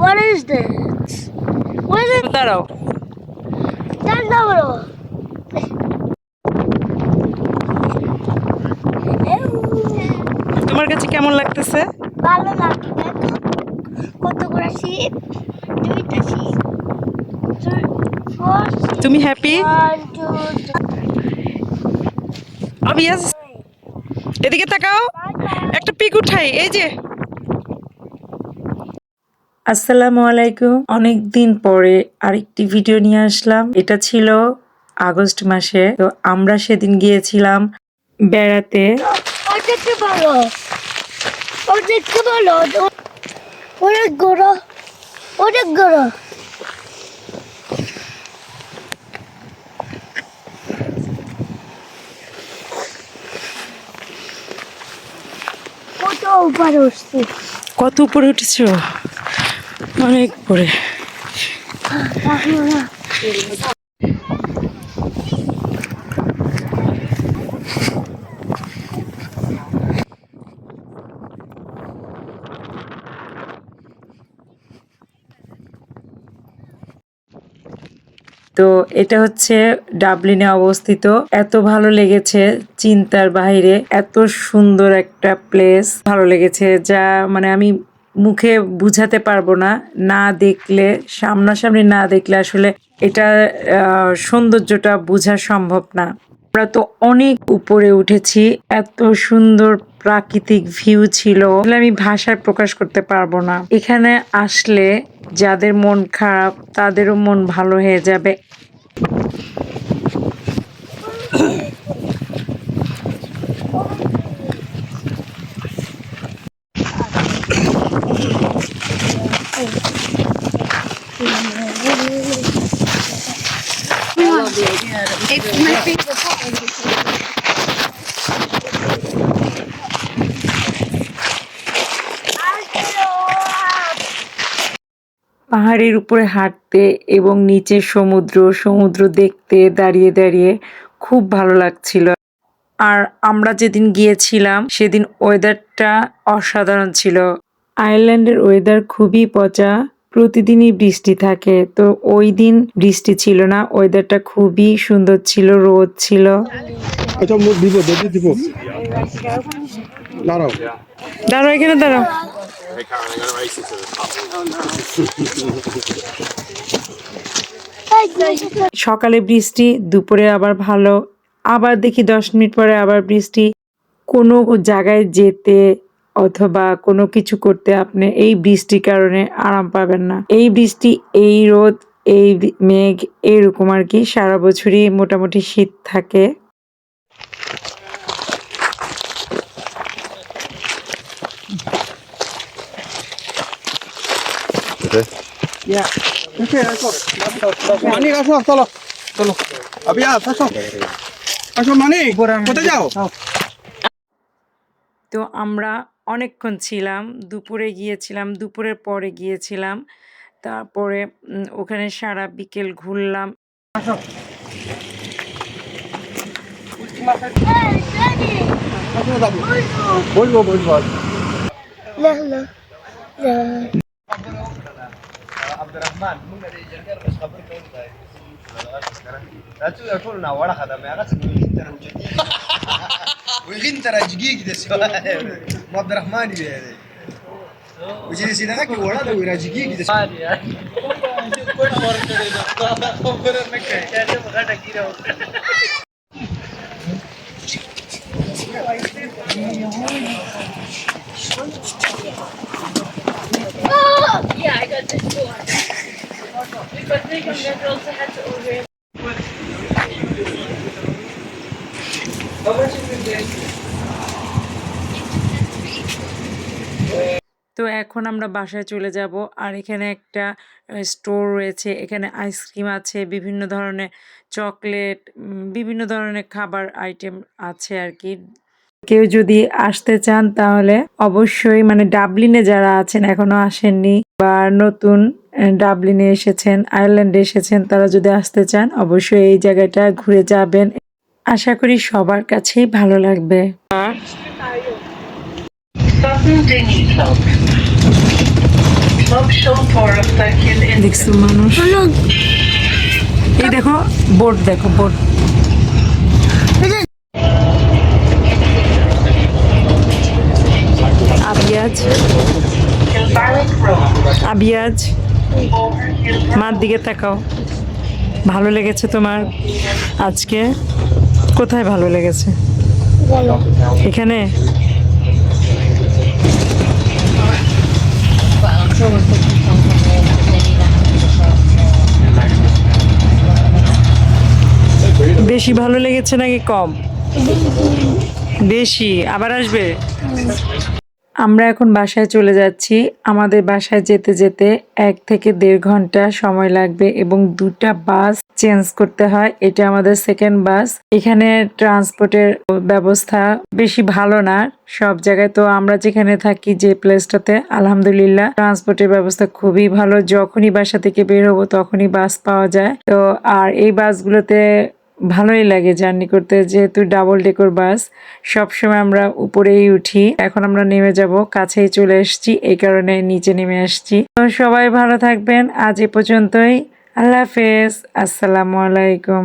What is this? What is it? দাঁড়াও that number? তোমার কাছে কেমন লাগতেছে? ভালো লাগে কত করে শীত দুইটা শীত তুমি হ্যাপি অবিয়াস এদিকে তাকাও। একটা পিক উঠাই এই যে। আসসালামু আলাইকুম। অনেক দিন পরে আরেকটি ভিডিও নিয়ে আসলাম। এটা ছিল আগস্ট মাসে তো আমরা সেদিন গিয়েছিলাম বেড়াতে। অনেক গরো। অনেক গরো। কত উপরে উঠছি? কত উপরে উঠেছো? অনেক উপরে তো এটা হচ্ছে ডাবলিনে অবস্থিত। এত ভালো লেগেছে চিন্তার বাহিরে। এত সুন্দর একটা প্লেস ভালো লেগেছে যা মানে আমি মুখে বুঝাতে পারব না না দেখলে, সামনাসামনি না দেখলে আসলে এটা সৌন্দর্যটা বোঝা সম্ভব না। আমরা তো অনেক উপরে উঠেছি, এত সুন্দর প্রাকৃতিক ভিউ ছিল আমি ভাষায় প্রকাশ করতে পারব না। এখানে আসলে যাদের মন খারাপ, তাদেরও মন ভালো হয়ে যাবে। পাহাড়ের উপরে হাঁটতে এবং নিচে সমুদ্র সমুদ্র দেখতে, দাঁড়িয়ে দাঁড়িয়ে খুব ভালো লাগছিল। আর আমরা যেদিন গিয়েছিলাম, সেদিন ওয়েদারটা অসাধারণ ছিল। আয়ারল্যান্ডের ওয়েদার খুবই পচা। প্রতিদিনই বৃষ্টি থাকে। তো ওই দিন বৃষ্টি ছিল না ওয়েদারটা খুবই সুন্দর ছিল রোদ ছিল। আচ্ছা মুখ দিব দেবি দিব দাঁড়াও। দাঁড়াও এখানে দাঁড়াও। সকালে বৃষ্টি দুপুরে আবার ভালো। আবার দেখি দশ মিনিট পরে আবার বৃষ্টি। কোনো জায়গায় যেতে অথবা কোনো কিছু করতে আপনি এই বৃষ্টির কারণে আরাম পাবেন না। এই বৃষ্টি এই রোদ এই মেঘ এরকম আর কি সারা বছরই মোটামুটি শীত থাকে। তো আমরা অনেকক্ষণ ছিলাম দুপুরে গিয়েছিলাম দুপুরের পরে গিয়েছিলাম তারপরে ওখানে সারা বিকেল ঘুরলাম। عبد الرحمن دی وجه سي دغه کې وړه د وراجي کې د کوټ ورته دا خبره نه کوي چې غټه کیره Oh, yeah, I got this one. Because they can get also had to order. How much is it? তো এখন আমরা বাসায় চলে যাব। আর এখানে একটা স্টোর রয়েছে। এখানে আইসক্রিম আছে, বিভিন্ন ধরনের চকলেট বিভিন্ন ধরনের খাবার আইটেম আছে আর কি কেউ যদি আসতে চান তাহলে অবশ্যই মানে ডাবলিনে যারা আছেন, এখনও আসেননি বা নতুন ডাবলিনে এসেছেন আয়ারল্যান্ডে এসেছেন, তারা যদি আসতে চান অবশ্যই এই জায়গাটা ঘুরে যাবেন। আশা করি সবার কাছেই ভালো লাগবে. Top দেখছ মানুষ? এই দেখো বোট দেখো বোট আবিয়াজ। আবিয়াজ মার দিকে তাকাও। ভালো লেগেছে তোমার আজকে? কোথায় ভালো লেগেছে? এখানে? বেশি ভালো লেগেছে নাকি কম? বেশি আবার আসবে? আমরা এখন বাসায় চলে যাচ্ছি। আমাদের বাসায় যেতে যেতে এক থেকে দেড় ঘণ্টা সময় লাগবে এবং দুটা বাস চেঞ্জ করতে হয়। এটা আমাদের সেকেন্ড বাস। এখানে ট্রান্সপোর্টের ব্যবস্থা বেশি ভালো না। সব জায়গায় তো আমরা যেখানে থাকি যে প্লেসটাতে আলহামদুলিল্লাহ ট্রান্সপোর্টের ব্যবস্থা খুবই ভালো। যখনই বাসা থেকে বের হব তখনই বাস পাওয়া যায়। তো আর এই বাসগুলোতে ভালোই লাগে জার্নি করতে। যেহেতু ডাবল ডেকর বাস সবসময় আমরা উপরেই উঠি। এখন আমরা নেমে যাব, কাছেই চলে এসছি, এই কারণে নিচে নেমে আসছি। তো সবাই ভালো থাকবেন, আজ এ পর্যন্তই। আল্লাহ হাফেজ, আসসালামু আলাইকুম।